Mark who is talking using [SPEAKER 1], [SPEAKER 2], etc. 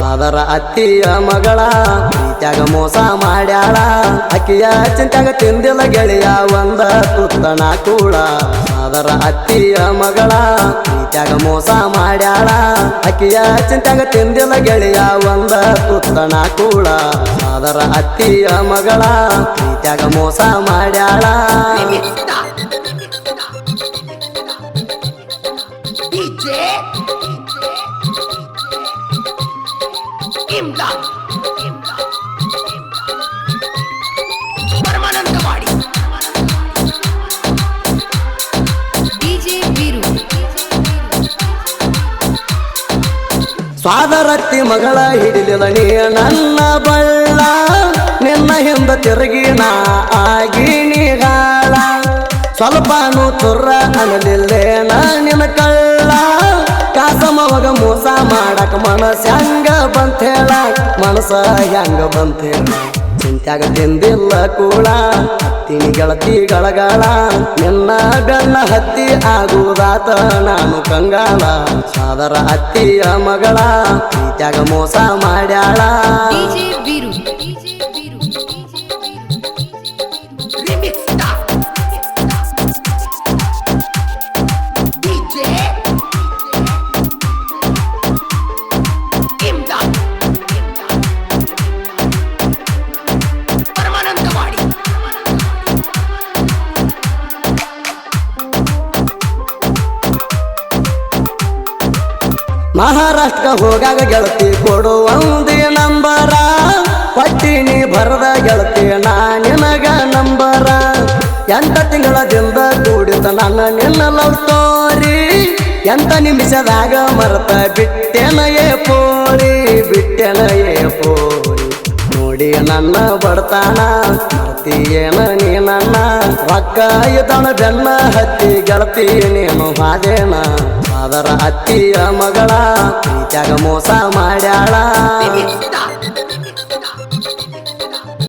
[SPEAKER 1] ಸಾದರ ಅತ್ತಿಯ ಮಗಳ ಪ್ರೀತ್ಯಾಗ ಮೋಸ ಮಾಡ್ಯಾಳ ಅಕ್ಕಿಯ ಚಿಂತ್ಯಾಗ ತಿಂದಿಲ್ಲ ಗೆಳೆಯ ಒಂದ ತುತ್ತಣ ಕೂಡ ಸಾದರ ಅತ್ತಿಯ ಮಗಳ ಪ್ರೀತ್ಯಾಗ ಮೋಸ ಮಾಡ್ಯಾಳ ಅಕ್ಕಿಯ ಚಿಂತ್ಯಾಗ ತಿಂದಿಲ್ಲ ಗೆಳೆಯ ಒಂದ ತುತ್ತಣ ಕೂಡ ಸಾದರ ಅತ್ತಿಯ ಮಗಳ ಪ್ರೀತ್ಯಾಗ ಮೋಸ ಮಾಡ್ಯಾಳ
[SPEAKER 2] DJ
[SPEAKER 1] ಸ್ವಾದರತ್ತಿ ಮಗಳ ಹಿಡಿಲಿಲ್ಲ ನೀ ನನ್ನ ಬಳ್ಳ. ನಿನ್ನ ಹಿಂದ ತಿರುಗಿ ನಾ ಆಗಿ ನೀಗಾಳ ಸ್ವಲ್ಪನು ತುರ್ರ ನಾ ನಿನ್ನ ಕಳ್ಳ. ಕಾಸಮವಾಗ ಮೋಸ ಮಾಡಕ್ ಮನಸ್ ಹೆಂಗ ಬಂತ ಹೇಳ. ಮನಸ ಹೆಂಗ ಬಂತ ಹೇಳ. ಚಿಂತ್ಯಾಗ ತಿಂದಿಲ್ಲ ಕೂಡ ತಿಳಿ ಗೆಳತಿ ಗಳಗಾಳ ನಿನ್ನ ಗಣ್ಣ ಹತ್ತಿ ಆಗುವುದಾತ ನಾನು ಕಂಗಾಲ. ಸಾದರ ಹತ್ತಿಯ ಮಗಳ. ಪ್ರೀತ್ಯಾಗ ಮೋಸ ಮಾಡ್ಯಾಳ. ಮಹಾರಾಷ್ಟ್ರ ಹೋಗಾಗ ಗೆಳತಿ ಕೊಡು ಒಂದೇ ನಂಬರ. ಪಟ್ಟಿನಿ ಬರದ ಗೆಳತಿ, ನಾ ನಿನಗ ನಂಬರ. ಎಂಟ ತಿಂಗಳದಿಂದ ಕೂಡಿತ ನನ್ನ ನಿನ್ನ ಲವ್ ಸ್ಟೋರಿ ಎಂತ ನಿಮಿಷದಾಗ ಮರತ ಬಿಟ್ಟೆನಯೇ ಪೋರಿ ಬಿಟ್ಟೆನಯೇ ಪೋರಿ. ನೋಡಿ ನನ್ನ ಬಡತಾನ ಮರ್ತಿಯೇನ ನೀ ನನ್ನ. ರೊಕ್ಕ ಇದಣ ಬೆನ್ನ ಹತ್ತಿ ಗೆಳತಿ, ನೀನು ಹಾದೇನ. ಅದರ ಅತ್ತಿಯ ಮಗಳ ಪ್ರೀತ್ಯಾಗ ಮೋಸ ಮಾಡ್ಯಾಳ.